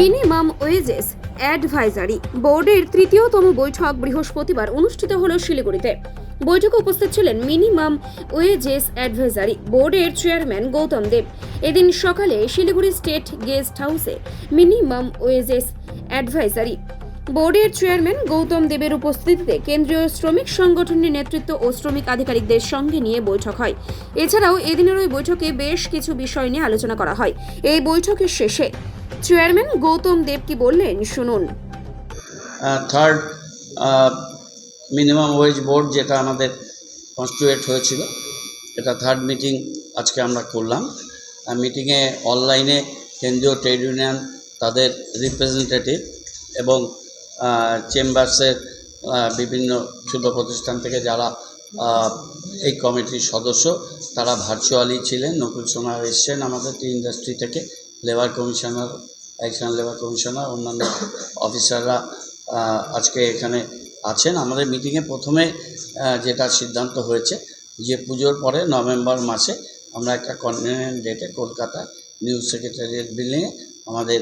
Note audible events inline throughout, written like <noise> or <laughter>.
Minimum wages advisory বোর্ডের তৃতীয়তম বৈঠক বৃহস্পতিবার অনুষ্ঠিত হল শিলিগুড়িতে। বৈঠকে উপস্থিত ছিলেন মিনিমাম ওয়েজেস অ্যাডভাইজারি বোর্ডের চেয়ারম্যান গৌতম দেব। এদিন সকালে শিলিগুড়ি স্টেট গেস্ট হাউসে মিনিমাম ওয়েজেস অ্যাডভাইজারি বোর্ডের চেয়ারম্যান গৌতম দেবের উপস্থিতিতে কেন্দ্রীয় শ্রমিক সংগঠনের নেতৃত্ব ও শ্রমিক আধিকারিকদের সঙ্গে নিয়ে বৈঠক হয়। এছাড়াও এদিনের ওই বৈঠকে বেশ কিছু বিষয় নিয়ে আলোচনা করা হয়। এই বৈঠকের শেষে চেয়ারম্যান গৌতম দেব কি বললেন? শুনুন। থার্ড মিনিমাম ওয়েজ বোর্ড যেটা আমাদের কনস্টিটিউট হয়েছিল, এটা থার্ড মিটিং আজকে আমরা করলাম। মিটিংয়ে অনলাইনে কেন্দ্রীয় ট্রেড ইউনিয়ন তাদের রিপ্রেজেন্টেটিভ এবং চেম্বার্সের বিভিন্ন ক্ষুদ্র প্রতিষ্ঠান থেকে যারা এই কমিটির সদস্য, তারা ভার্চুয়ালি ছিলেন। নকুল সোনার এসছেন আমাদের ইন্ডাস্ট্রি থেকে। Labour commissioner additional labour commissioner, অন্যান্য অফিসাররা আজকে এখানে আছেন। আমাদের মিটিংয়ে প্রথমে যেটা সিদ্ধান্ত হয়েছে, যে পুজোর পরে নভেম্বর মাসে আমরা একটা কন্টিনেন্ট ডেটে কলকাতা নিউজ সেক্রেটারিয়েট বিল্ডিংয়ে আমাদের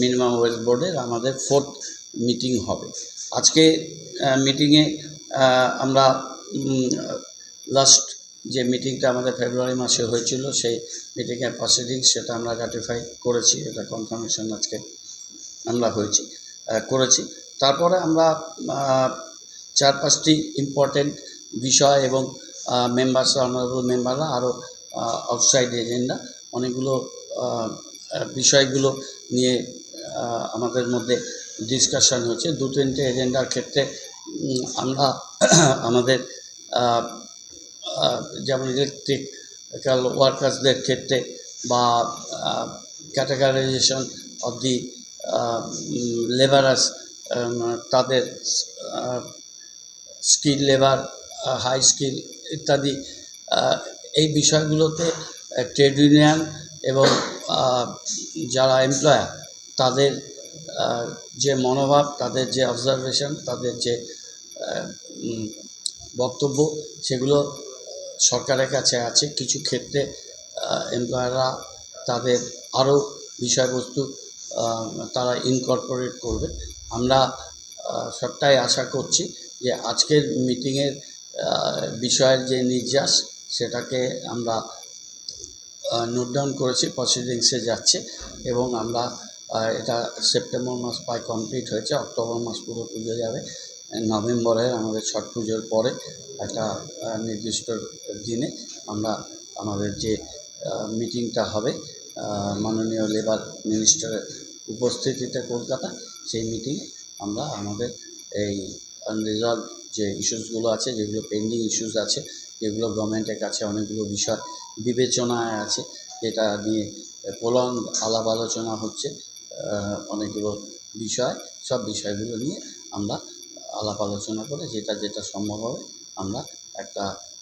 মিনিমাম ওয়েজ বোর্ডের আমাদের ফোর্থ মিটিং হবে। আজকে মিটিংয়ে আমরা লাস্ট যে মিটিংটা আমাদের ফেব্রুয়ারি মাসে হয়েছিল, সেই মিটিংয়ের প্রসিডিং সেটা আমরা রাটিফাই করেছি। এটা কনফার্মেশন আজকে আমরা হয়েছি করেছি। তারপরে আমরা চার পাঁচটি ইম্পর্টেন্ট বিষয় এবং মেম্বার্স অনারেবল মেম্বাররা আরও আউটসাইড এজেন্ডা অনেকগুলো বিষয়গুলো নিয়ে আমাদের মধ্যে ডিসকাশন হচ্ছে দু তিনটে এজেন্ডার ক্ষেত্রে আমরা <clears throat> আমাদের যেমন ইলেকট্রিক্যাল ওয়ার্কার্সদের ক্ষেত্রে বা ক্যাটাগরাইজেশন অফ দি লেবারার্স তাদের স্কিল লেবার হাই স্কিল ইত্যাদি এই বিষয়গুলোতে ট্রেড ইউনিয়ন এবং যারা এমপ্লয়ার তাদের যে মনোভাব, তাদের যে অবজারভেশন তাদের যে বক্তব্য, সেগুলো সরকারের কাছে আছে। কিছু ক্ষেত্রে এমপ্লয়াররা তাদের আরও বিষয়বস্তু তারা ইনকর্পোরেট করবে। আমরা সবটাই আশা করছি যে আজকের মিটিংয়ের বিষয়ের যে নির্যাস, সেটাকে আমরা নোট ডাউন করেছি প্রসিডিংসে যাচ্ছে এবং আমরা এটা সেপ্টেম্বর মাস প্রায় কমপ্লিট হয়েছে অক্টোবর মাস পুরো পুজো যাবে। নভেম্বরের আমাদের ছট পুজোর পরে একটা নির্দিষ্ট দিনে আমরা আমাদের যে মিটিংটা হবে মাননীয় লেবার মিনিস্টারের উপস্থিতিতে কলকাতা, সেই মিটিংয়ে আমরা আমাদের এই আনরিজলভ যে ইস্যুসগুলো আছে, যেগুলো পেন্ডিং ইস্যুস আছে, যেগুলো গভর্নমেন্টের কাছে অনেকগুলো বিষয় বিবেচনায় আছে যেটা নিয়ে প্রলং আলাপ আলোচনা হচ্ছে অনেকগুলো বিষয়, সব বিষয়গুলো নিয়ে আমরা আলাপ আলোচনা করে যেটা যেটা সম্ভব হবে আমরা একটা